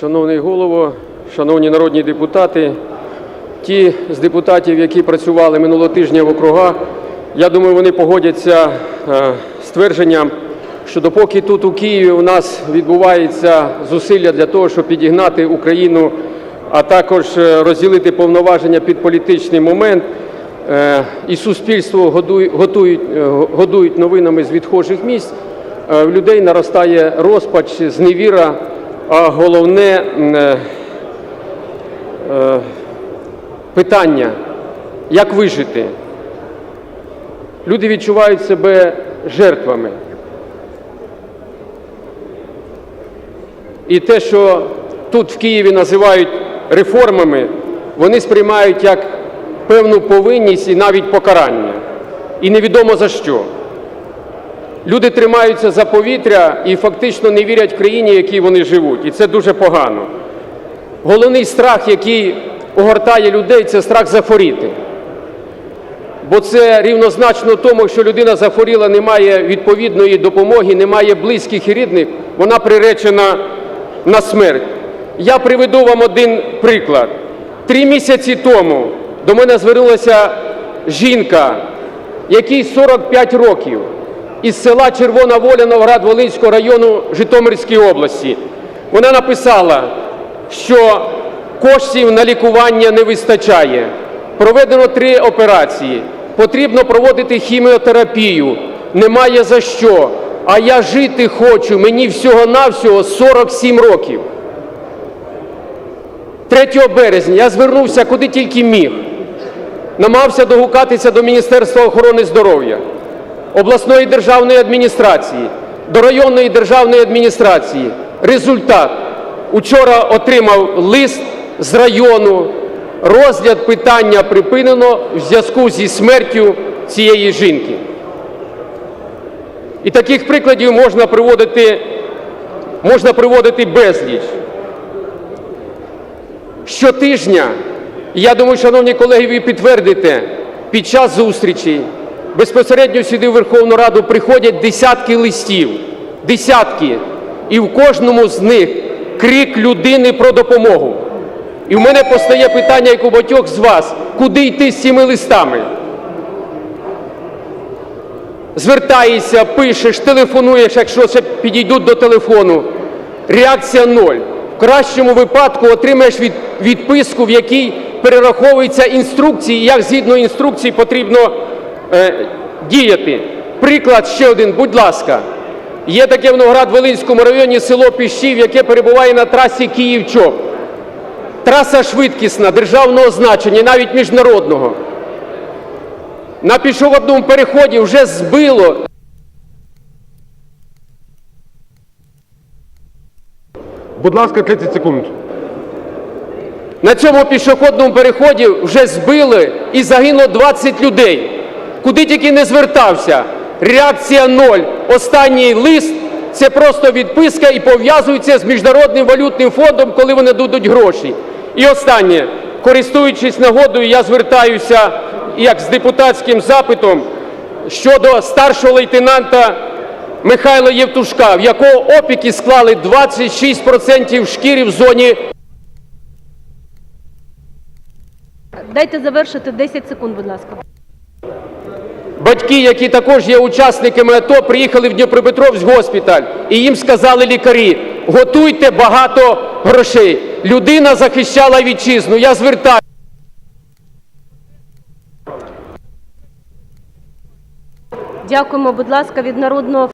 Шановний голово, шановні народні депутати, ті з депутатів, які працювали минулого тижня в округах, я думаю, вони погодяться е, з твердженням, що допоки тут у Києві у нас відбуваються зусилля для того, щоб підігнати Україну, а також е, розділити повноваження під політичний момент, е, і суспільство е, годують новинами з відхожих місць, е, в людей наростає розпач, зневіра, а головне е, е, питання, як вижити. Люди відчувають себе жертвами. І те, що тут в Києві називають реформами, вони сприймають як певну повинність і навіть покарання. І невідомо за що. Люди тримаються за повітря і фактично не вірять країні, в якій вони живуть. І це дуже погано. Головний страх, який огортає людей, це страх захворіти. Бо це рівнозначно тому, що людина захворіла, не має відповідної допомоги, не має близьких і рідних, вона приречена на смерть. Я приведу вам один приклад. Три місяці тому до мене звернулася жінка, якій 45 років, із села Червона Воля Новоград-Волинського району Житомирської області. Вона написала, що коштів на лікування не вистачає. Проведено три операції. Потрібно проводити хіміотерапію. Немає за що. А я жити хочу. Мені всього-навсього 47 років. 3 березня я звернувся куди тільки міг. Намагався догукатися до Міністерства охорони здоров'я, обласної державної адміністрації, до районної державної адміністрації. Результат. Учора отримав лист з району. Розгляд питання припинено в зв'язку зі смертю цієї жінки. І таких прикладів можна приводити, можна приводити безліч. Щотижня, я думаю, шановні колеги, ви підтвердите, під час зустрічей безпосередньо сюди в Верховну Раду приходять десятки листів, десятки, і в кожному з них крик людини про допомогу. І в мене постає питання, як у багатьох з вас, куди йти з цими листами? Звертаєшся, пишеш, телефонуєш, якщо ще підійдуть до телефону. Реакція ноль. В кращому випадку отримаєш від, відписку, в якій перераховуються інструкції, як згідно інструкцій потрібно діяти. Приклад ще один, будь ласка. Є таке в Новоград-Волинському районі село Піщів, яке перебуває на трасі Київ-Чоп. Траса швидкісна, державного значення, навіть міжнародного. На пішохідному переході вже збило. Будь ласка, 30 секунд. На цьому пішохідному переході вже збили і загинуло 20 людей. Куди тільки не звертався. Реакція ноль. Останній лист це просто відписка і пов'язується з Міжнародним валютним фондом, коли вони дадуть гроші. І останнє, користуючись нагодою, я звертаюся як з депутатським запитом щодо старшого лейтенанта Михайла Євтушка, в якого опіки склали 26% шкіри в зоні Дайте завершити 10 секунд, будь ласка. Батьки, які також є учасниками АТО, приїхали в Дніпропетровськ госпіталь, і їм сказали лікарі: готуйте багато грошей. Людина захищала вітчизну. Я звертаю. Дякуємо, будь ласка, від народного